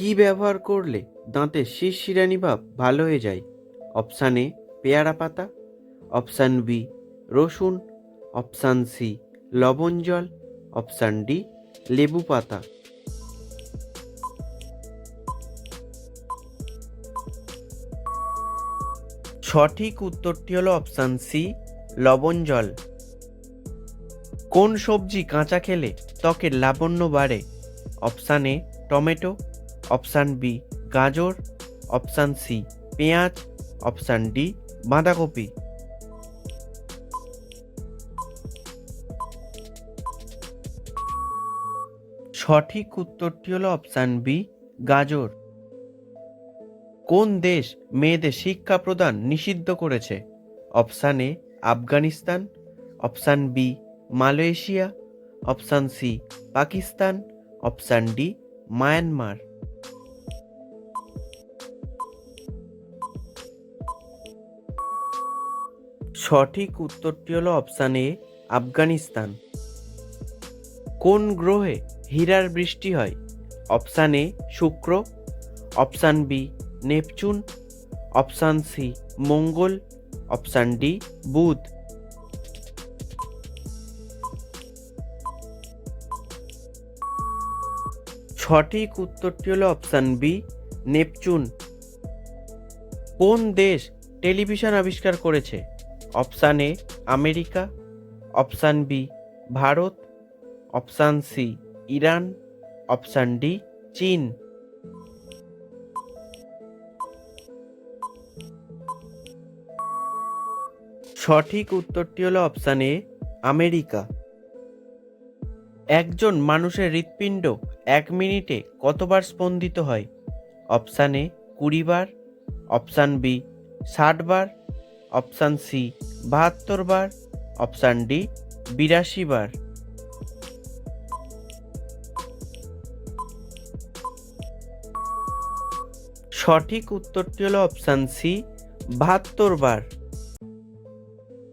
কি ব্যবহার করলে দাঁতের শিরশিরানি ভাব ভালো হয়ে যায়? অপশান এ পেয়ারা পাতা। অপশান বি রসুন। অপশান সি লবণ জল। অপশান ডি লেবু পাতা। সঠিক উত্তরটি হলো অপশান সি লবণ জল। কোন সবজি কাঁচা খেলে ত্বকের লাবণ্য বাড়ে? Option A tomato. Option B, গাজর, অপশান সি, পেঁয়াজ, অপশান ডি, বাঁধাকপি। সঠিক উত্তরটি হলো অপশান বি, গাজর। কোন দেশ মেয়েদের শিক্ষা প্রদান নিষিদ্ধ করেছে? Option A, Afghanistan. Option B, Malaysia. Option C, Pakistan. Option D, Myanmar. সঠিক উত্তরটি হলো অপশান এ আফগানিস্তান। কোন গ্রহে হীরার বৃষ্টি হয়? অপশান এ শুক্র। Option B Neptune. Option C মঙ্গল। অপশান ডি বুধ। সঠিক উত্তরটি হলো অপশান বি নেপচুন। কোন দেশ টেলিভিশন আবিষ্কার করেছে? Option A America option B Bharat option C Iran option D চীন সঠিক উত্তরটি হলো অপশান এ আমেরিকা একজন মানুষের হৃৎপিণ্ড এক মিনিটে কতবার স্পন্দিত হয়? অপশান এ কুড়ি বার। অপশান বি ষাট বার। অপশান সি, বাহাত্তর বার। অপশান ডি, বিরাশি বার। সঠিক উত্তরটি হলো অপশান সি, বাহাত্তর বার।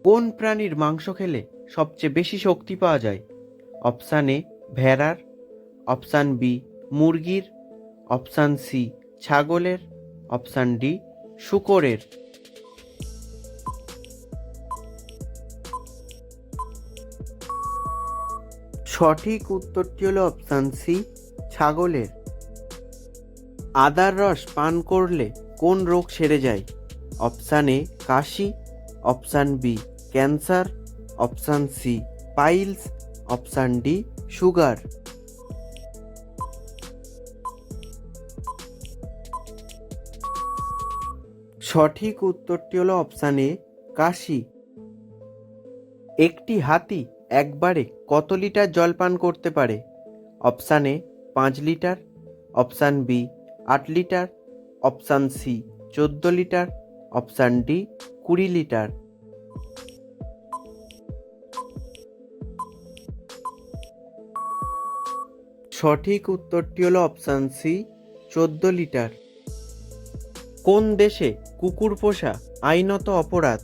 কোন প্রাণীর মাংস খেলে সবচেয়ে বেশি শক্তি পাওয়া যায়? অপশান এ, ভেড়ার। অপশান বি, মুরগির। অপশান সি, ছাগলের। অপশান ডি, শুকরের। সঠিক উত্তরটি হলো অপশান সি ছাগলের। আদার রস পান করলে কোন রোগ সেরে যায়? Option A Kashi option B cancer option C piles option D sugar সঠিক উত্তরটি হলো অপশান এ কাশি। একটি হাতি একবারে কত লিটার জল পান করতে পারে? অপশান এ পাঁচ লিটার। অপশান বি আট লিটার। অপশান সি চোদ্দ লিটার। অপশান ডি কুড়ি লিটার। সঠিক উত্তরটি হলো অপশান সি চোদ্দ লিটার। কোন দেশে কুকুর পোষা আইনত অপরাধ?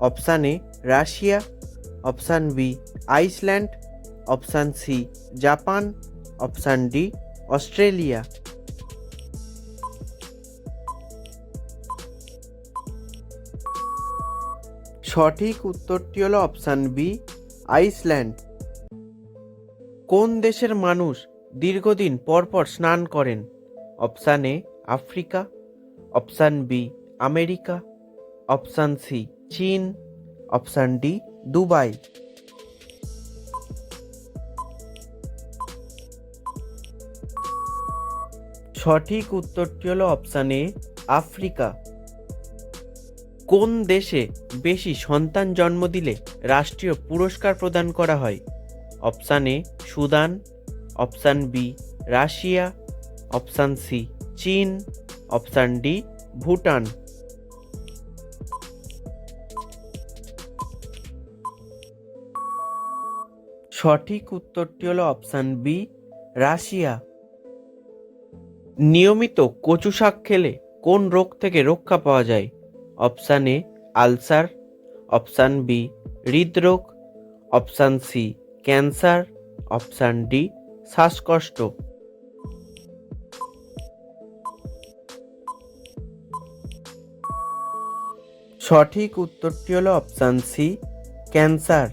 Option A Russia. Option B, Iceland. Option C, Japan. Option D, Australia. সঠিক উত্তরটি হলো অপশান বি, আইসল্যান্ড। কোন দেশের মানুষ দীর্ঘদিন পরপর স্নান করেন? Option A, Africa. Option B, America. Option C, চীন। Option D Dubai. সঠিক উত্তরটি হলো অপশান এ আফ্রিকা। কোন দেশে বেশি সন্তান জন্ম দিলে রাষ্ট্রীয় পুরস্কার প্রদান করা হয়? Option A Sudan option B Russia option C চীন অপশান ডি ভুটান। সঠিক উত্তরটি হলো অপশান বি, রাশিয়া। নিয়মিত কচু শাক খেলে কোন রোগ থেকে রক্ষা পাওয়া যায়? Option A, ulcer. Option B, হৃদরোগ। Option C, cancer. Option D, শ্বাসকষ্ট। সঠিক উত্তরটি হলো অপশান সি, ক্যান্সার।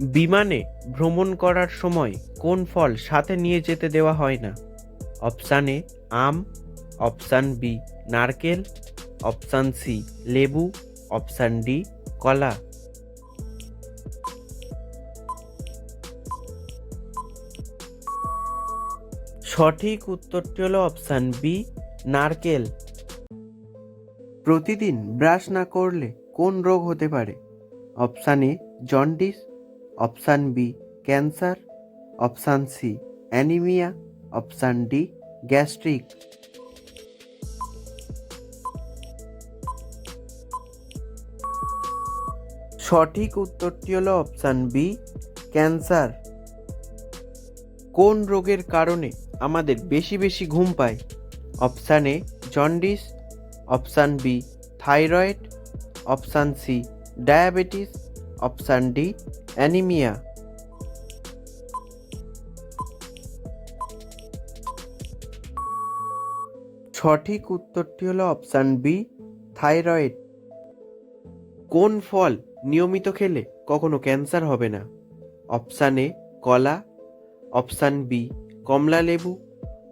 বিমানে ভ্রমণ করার সময় কোন ফল সাথে নিয়ে যেতে দেওয়া হয় না? অপশান এ, আম, অপশান বি, নারকেল, অপশান সি, লেবু, অপশান ডি, কলা। সঠিক উত্তরটি হলো অপশান বি, নারকেল। প্রতিদিন ব্রাশ না করলে কোন রোগ হতে পারে? Option A, jaundice option B, cancer, option C, anaemia, option D, gastric. সঠিক উত্তরটি হলো অপশান বি, ক্যান্সার। কোন রোগের কারণে আমাদের বেশি বেশি ঘুম পায়? Option A, jaundice. Option B, thyroid. Option C, diabetes. Option D anaemia. সঠিক উত্তরটি হলো অপশান বি, থাইরয়েড। কোন ফল নিয়মিত খেলে কখনো ক্যান্সার হবে না? অপশান এ, কলা। অপশান বি, কমলা লেবু।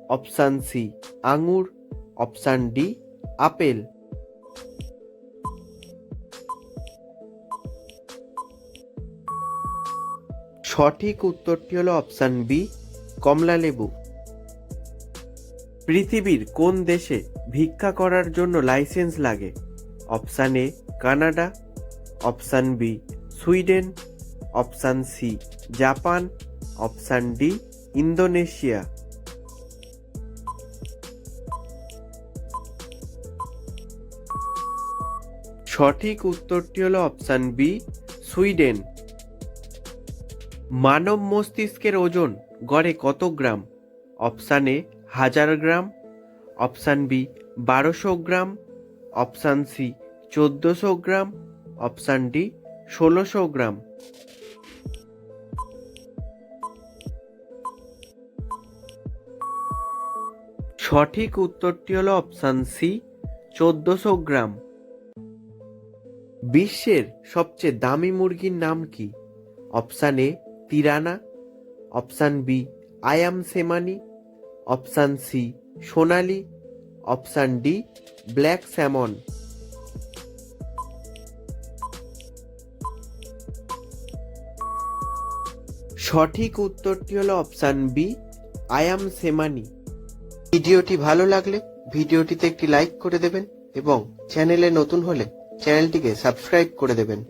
অপশান সি, আঙুর। Option D, apple. সঠিক উত্তরটি হলো অপশান বি কমলা লেবু। পৃথিবীর কোন দেশে ভিক্ষা করার জন্য লাইসেন্স লাগে? Option A Canada. Option B Sweden. Option C Japan. Option D Indonesia. সঠিক উত্তরটি হলো অপশান বি সুইডেন। মানব মস্তিষ্কের ওজন গড়ে কত গ্রাম? অপশান এ, হাজার গ্রাম। অপশান বি, বারোশো গ্রাম। অপশান সি, চোদ্দোশো গ্রাম। অপশান ডি, ষোলোশো গ্রাম। সঠিক উত্তরটি হলো অপশান সি, চোদ্দোশো গ্রাম। বিশ্বের সবচেয়ে দামি মুরগির নাম কি? Option A Tirana option B Ayam Cemani option C Sonali option D black salmon সঠিক উত্তরটি হলো অপশান বি আয়াম সেমানি ভিডিওটি ভালো লাগলে ভিডিওটিতে একটি লাইক করে দেবেন এবং চ্যানেলে নতুন হলে চ্যানেলটিকে সাবস্ক্রাইব করে দেবেন।